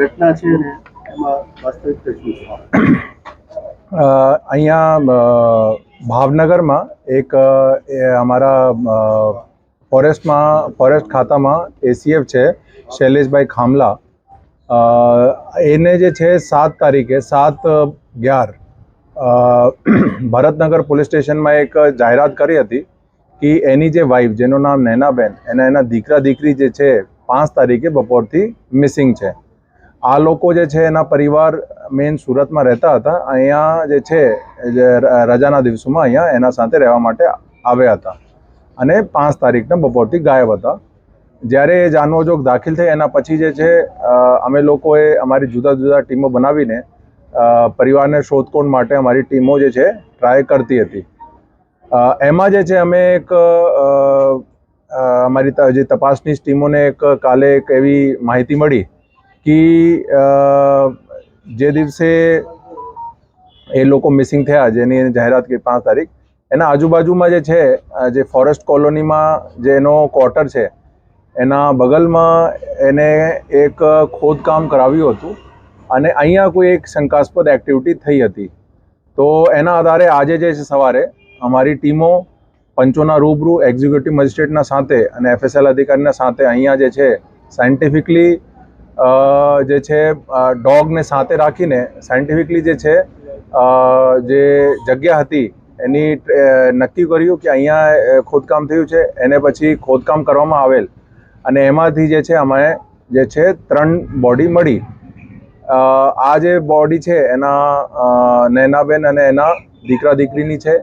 ઘટના છે ને, એમાં વાસ્તવિકતા શું છે? અહીંયા ભાવનગરમાં એક અમારા ફોરેસ્ટમાં, ફોરેસ્ટ ખાતામાં એસીએફ છે, શૈલેષભાઈ ખામલા. એને જે છે સાત તારીખે, સાત અગિયાર ભરતનગર પોલીસ સ્ટેશનમાં એક જાહેરાત કરી હતી કે એની જે વાઈફ, જેનું નામ નૈનાબેન, એના એના દીકરા દીકરી જે છે, પાંચ તારીખે બપોરથી મિસિંગ છે. આ લોકો જે છે એના પરિવાર મેન સુરતમાં રહેતા હતા. અહીંયા જે છે, જે રજાના દિવસોમાં અહીંયા એના સાથે રહેવા માટે આવ્યા હતા. અને પાંચ તારીખના બપોરથી ગાયબ હતા. જ્યારે એ જાનવોજોગ દાખલ થઈ એના પછી જે છે અમે લોકોએ અમારી જુદા જુદા ટીમો બનાવીને પરિવારને શોધખોળ માટે અમારી ટીમો જે છે ટ્રાય કરતી હતી. એમાં જે છે, અમે એક અમારી જે તપાસની ટીમોને એક કાલે એક એવી માહિતી મળી કે જે દિવસે એ લોકો મિસિંગ થયા જેની જાહેરાત કરી પાંચ તારીખ એના આજુબાજુમાં જે છે જે ફોરેસ્ટ કોલોનીમાં જે એનો ક્વાર્ટર છે એના બગલમાં એને એક ખોદકામ કરાવ્યું હતું, અને અહીંયા કોઈ એક શંકાસ્પદ એક્ટિવિટી થઈ હતી. તો એના આધારે આજે જે છે સવારે, અમારી ટીમો પંચોના રૂબરૂ એક્ઝિક્યુટિવ મજિસ્ટ્રેટના સાથે અને એફએસએલ અધિકારીના સાથે અહીંયા જે છે સાયન્ટિફિકલી જે છે ડોગને સાથે રાખીને સાયન્ટિફિકલી જે છે જે જગ્યા હતી, એની નક્કી કર્યું કે અહીંયા ખોદકામ થયું છે, એને પછી ખોદકામ કરવામાં આવેલ. અને એમાંથી જે છે, અમે જે છે, ત્રણ બોડી મળી. આ જે બોડી છે, એના નૈનાબેન અને એના દીકરા દીકરીની છે.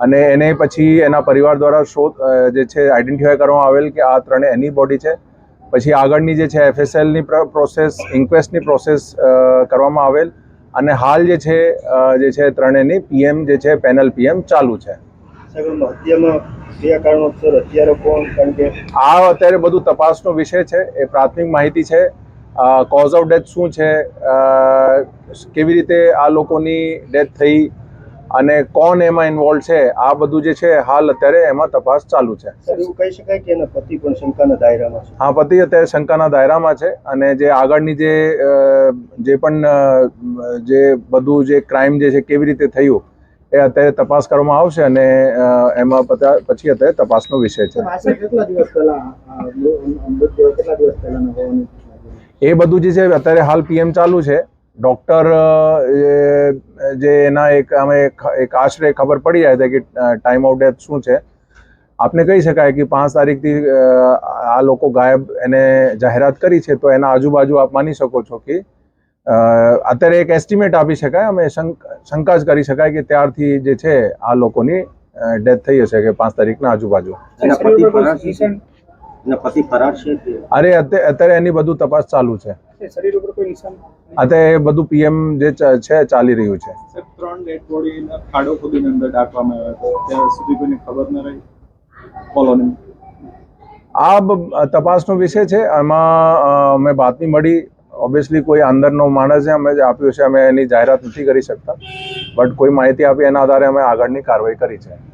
અને એને પછી એના પરિવાર દ્વારા શોધ જે છે આઈડેન્ટિફાય કરવામાં આવેલ કે આ ત્રણે એની બોડી છે. પછી આગળની જે છે એફએસએલની પ્રોસેસ ઇન્ક્વેસ્ટની પ્રોસેસ કરવામાં આવેલ. અને હાલ જે છે જે છે ત્રણેયની પીએમ જે છે પેનલ પીએમ ચાલુ છે. આ અત્યારે બધું તપાસનો વિષય છે એ પ્રાથમિક માહિતી છે. કોઝ ઓફ ડેથ શું છે? કેવી રીતે આ લોકોની ડેથ થઈ? અને કોણ એમાં ઇન્વોલ્વ છે આ બધું જે છે હાલ અત્યારે એમાં તપાસ ચાલુ છે. એવું કહી શકાય કે એના પતિ પણ શંકાના દાયરામાં છે? હા પતિ અત્યારે શંકાના દાયરામાં છે અને જે આગળની જે જે પણ જે બધું જે ક્રાઇમ જે છે કેવી રીતે થયું એ અત્યારે તપાસ કરવામાં આવશે અને એમાં પછી અત્યારે તપાસનો વિષય છે. એ બધું જે છે અત્યારે હાલ પીએમ ચાલુ છે. ડૉક્ટર જે એના એક અમે એક આશરે ખબર પડી જાય છે કે ટાઈમ ઓફ ડેથ શું છે. આપને કહી શકાય કે પાંચ તારીખથી આ લોકો ગાયબ એને જાહેરાત કરી છે તો એના આજુબાજુ આપ માની શકો છો કે અ, અત્યારે એક એસ્ટિમેટ આપી શકાય અમે શંક- શંકા જ કરી શકાય કે ત્યારથી જે છે આ લોકોની ડેથ થઈ હશે કે પાંચ તારીખના આજુબાજુ. પતિ ફરાર છે પતિ ફરાર છે કે? અરે અત્યારે એની બધું તપાસ ચાલુ છે. શરીર ઉપર કોઈ નિશાન અત્યારે એ બધું પીએમ જે છે ચાલી રહ્યું છે. સાહેબ ત્રણ ડેડ બોડી ખાડો ખોદીને અંદર ડાકવામાં આવ્યા હતા. ત્યાં સુધી કોઈને ખબર ન રહી? કોલોની આ બ- તપાસનો વિષય છે. એમાં અ, અમે બાતમી મળી. ઓબ્વિયસલી કોઈ અંદરનો માણસ છે અમે જે આપ્યું છે અમે એની જાહેરાત નથી કરી શકતા. બટ કોઈ માહિતી આપી એના આધારે અમે આગળની કાર્યવાહી કરી છે.